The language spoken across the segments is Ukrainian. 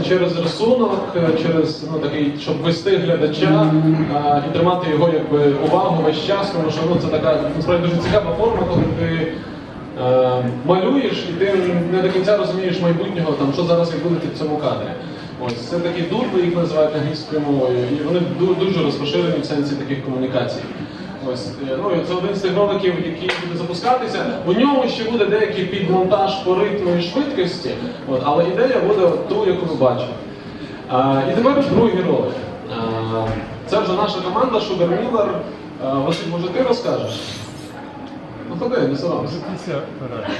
Через рисунок, через ну такий, щоб вести глядача а, і тримати його якби увагу весь час, тому що ну це така насправді дуже цікава форма, коли ти е, малюєш і ти не до кінця розумієш майбутнього, там що зараз відбудеться в цьому кадрі. Ось це такі дурби, їх називають англійською мовою, і вони дуже розпоширені в сенсі таких комунікацій. Ось е, ну це один з тих роликів, який буде запускатися. У ньому ще буде деякий підмонтаж по ритму і швидкості, от, але ідея буде ту, яку ви бачите. А, і тепер другий ролик. А, це вже наша команда Sugar Miller. А, Василь, може ти розкажеш? Ну ходи, не соромся. Після перегляду.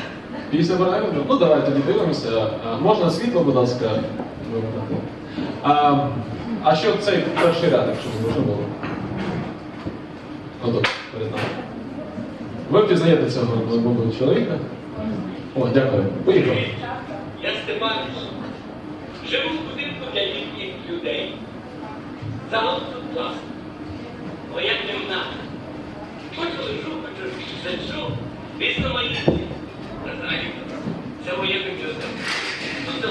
Після перегляду? Ну давай тоді дивимося. А, можна світло, будь ласка. А, а що цей перший ряд, якщо можна було? Отут, перед нами. Ви впізнаєте цього мабуть, чоловіка? О, дякую. Поїхали. Я Степанович. Живу в будинку для літніх людей. Загалом тут класно. Моя кімната. Хочу лежу, хочу сиджу. Мої. Не знаю. Це моє комп'ютер. Тут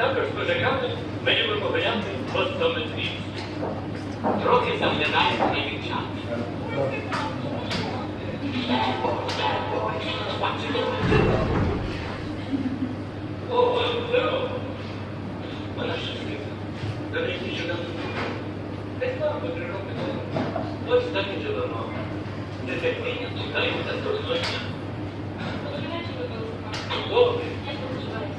також позакати ми любимо гуляти по 100 метрів. Трохи заглядаємо на дівчат. О, здорово. Вона щаслива. До що там Десь по три роки тому. Ось так і живемо. Чекаємо за дня. Добре.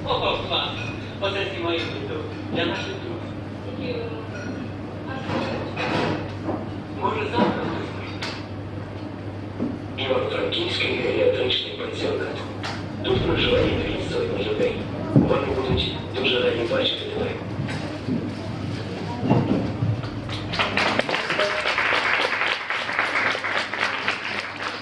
О, клас. Вот этим моим трудом. Я наш друг. Может, завтра Иван Франкийский – это отличный пансионат. Тут проживает 30 сотен людей. Вам